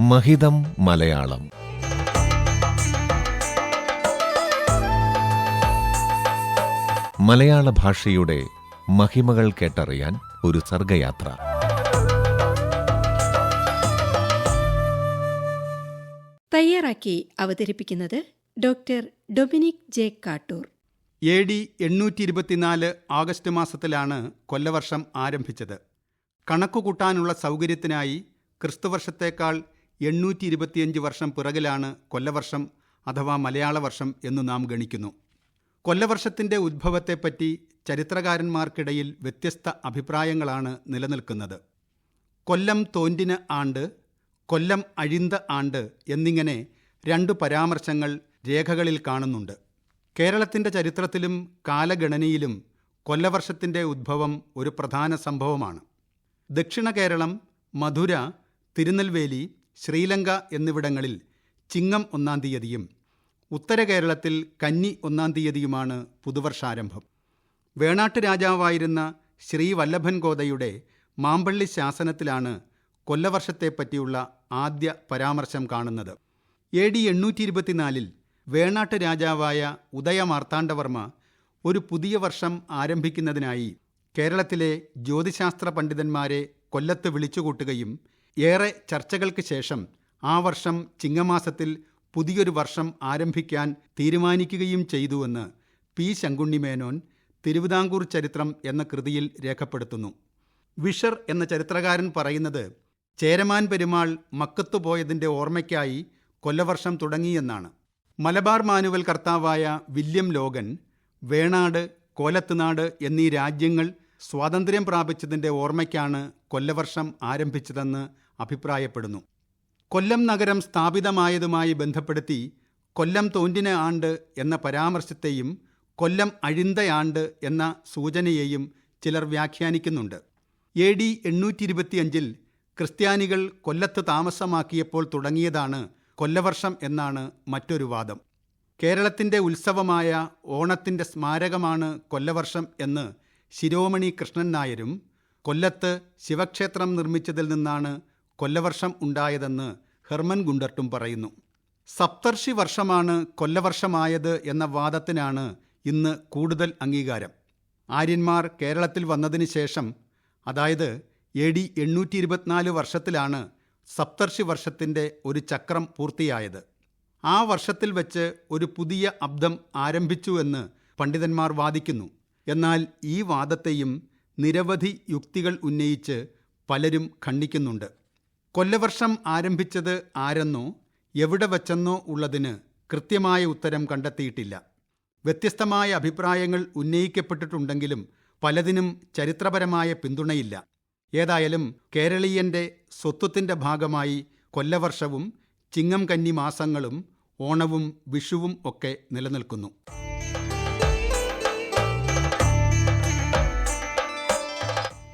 മഹിതം മലയാളം. മലയാള ഭാഷയുടെ മഹിമകൾ കേട്ടറിയാൻ ഒരു സർഗയാത്ര. തയ്യാറാക്കി അവതരിപ്പിക്കുന്നത് doctor Dominic J Kattoor. A D എണ്ണൂറ്റി ഇരുപത്തിനാല് ആഗസ്റ്റ് മാസത്തിലാണ് കൊല്ലവർഷം ആരംഭിച്ചത്. കണക്കുകൂട്ടാനുള്ള സൗകര്യത്തിനായി ക്രിസ്തുവർഷത്തേക്കാൾ എണ്ണൂറ്റി ഇരുപത്തിയഞ്ച് വർഷം പിറകിലാണ് കൊല്ലവർഷം അഥവാ മലയാള വർഷം എന്ന് നാം ഗണിക്കുന്നു. കൊല്ലവർഷത്തിന്റെ ഉദ്ഭവത്തെപ്പറ്റി ചരിത്രകാരന്മാർക്കിടയിൽ വ്യത്യസ്ത അഭിപ്രായങ്ങളാണ് നിലനിൽക്കുന്നത്. കൊല്ലം തോന്റിന് ആണ്ട് കൊല്ലം അഴിന്ത ആണ്ട് എന്നിങ്ങനെ രണ്ടു പരാമർശങ്ങൾ രേഖകളിൽ കാണുന്നുണ്ട്. കേരളത്തിന്റെ ചരിത്രത്തിലും കാലഗണനയിലും കൊല്ലവർഷത്തിന്റെ ഉദ്ഭവം ഒരു പ്രധാന സംഭവമാണ്. ദക്ഷിണ കേരളം മധുര തിരുനെൽവേലി ശ്രീലങ്ക എന്നിവിടങ്ങളിൽ ചിങ്ങം ഒന്നാം തീയതിയും ഉത്തര കേരളത്തിൽ കന്നി ഒന്നാം തീയതിയുമാണ് പുതുവർഷാരംഭം. വേണാട്ട് രാജാവായിരുന്ന ശ്രീ വല്ലഭൻ കോതയുടെ മാമ്പള്ളി ശാസനത്തിലാണ് കൊല്ലവർഷത്തെപ്പറ്റിയുള്ള ആദ്യ പരാമർശം കാണുന്നത്. എ ഡി എണ്ണൂറ്റി ഇരുപത്തിനാലിൽ വേണാട്ട് രാജാവായ ഉദയമാർത്താണ്ഡവർമ്മ ഒരു പുതിയ വർഷം ആരംഭിക്കുന്നതിനായി കേരളത്തിലെ ജ്യോതിശാസ്ത്ര പണ്ഡിതന്മാരെ കൊല്ലത്ത് വിളിച്ചുകൂട്ടുകയും ഏറെ ചർച്ചകൾക്ക് ശേഷം ആ വർഷം ചിങ്ങമാസത്തിൽ പുതിയൊരു വർഷം ആരംഭിക്കാൻ തീരുമാനിക്കുകയും ചെയ്തുവെന്ന് പി ശങ്കുണ്ണിമേനോൻ തിരുവിതാംകൂർ ചരിത്രം എന്ന കൃതിയിൽ രേഖപ്പെടുത്തുന്നു. വിഷർ എന്ന ചരിത്രകാരൻ പറയുന്നത് ചേരമാൻ പെരുമാൾ മക്കത്തു പോയതിന്റെ ഓർമ്മയ്ക്കായി കൊല്ലവർഷം തുടങ്ങിയെന്നാണ്. മലബാർ മാനുവൽ കർത്താവായ വില്യം ലോഗൻ വേണാട് കോലത്തുനാട് എന്നീ രാജ്യങ്ങൾ സ്വാതന്ത്ര്യം പ്രാപിച്ചതിന്റെ ഓർമ്മയ്ക്കാണ് കൊല്ലവർഷം ആരംഭിച്ചതെന്ന് അഭിപ്രായപ്പെടുന്നു. കൊല്ലം നഗരം സ്ഥാപിതമായതുമായി ബന്ധപ്പെടുത്തി കൊല്ലം തോണ്ടിന ആണ്ട് എന്ന പരാമർശത്തെയും കൊല്ലം അഴിന്തയാണ്ട് എന്ന സൂചനയെയും ചിലർ വ്യാഖ്യാനിക്കുന്നുണ്ട്. എ ഡി എണ്ണൂറ്റി ഇരുപത്തിയഞ്ചിൽ ക്രിസ്ത്യാനികൾ കൊല്ലത്ത് താമസമാക്കിയപ്പോൾ തുടങ്ങിയതാണ് കൊല്ലവർഷം എന്നാണ് മറ്റൊരു വാദം. കേരളത്തിന്റെ ഉത്സവമായ ഓണത്തിന്റെ സ്മാരകമാണ് കൊല്ലവർഷം എന്ന് ശിരോമണി കൃഷ്ണൻ നായരും കൊല്ലത്ത് ശിവക്ഷേത്രം നിർമ്മിച്ചതിൽ നിന്നാണ് കൊല്ലവർഷം ഉണ്ടായതെന്ന് ഹെർമൻ ഗുണ്ടർട്ടും പറയുന്നു. സപ്തർഷി വർഷമാണ് കൊല്ലവർഷമായത് എന്ന വാദത്തിനാണ് ഇന്ന് കൂടുതൽ അംഗീകാരം. ആര്യന്മാർ കേരളത്തിൽ വന്നതിന് ശേഷം അതായത് എ ഡി എണ്ണൂറ്റി ഇരുപത്തിനാല് വർഷത്തിലാണ് സപ്തർഷി വർഷത്തിന്റെ ഒരു ചക്രം പൂർത്തിയായത്. ആ വർഷത്തിൽ വെച്ച് ഒരു പുതിയ അബ്ദം ആരംഭിച്ചു എന്ന് പണ്ഡിതന്മാർ വാദിക്കുന്നു. എന്നാൽ ഈ വാദത്തെയും നിരവധി യുക്തികൾ ഉന്നയിച്ച് പലരും ഖണ്ഡിക്കുന്നുണ്ട്. കൊല്ലവർഷം ആരംഭിച്ചത് ആരെന്നോ എവിടെ വച്ചെന്നോ ഉള്ളതിന് കൃത്യമായ ഉത്തരം കണ്ടെത്തിയിട്ടില്ല. വ്യത്യസ്തമായ അഭിപ്രായങ്ങൾ ഉന്നയിക്കപ്പെട്ടിട്ടുണ്ടെങ്കിലും പലതിനും ചരിത്രപരമായ പിന്തുണയില്ല. ഏതായാലും കേരളീയന്റെ സ്വത്വത്തിന്റെ ഭാഗമായി കൊല്ലവർഷവും ചിങ്ങം കന്നി മാസങ്ങളും ഓണവും വിഷുവും ഒക്കെ നിലനിൽക്കുന്നു.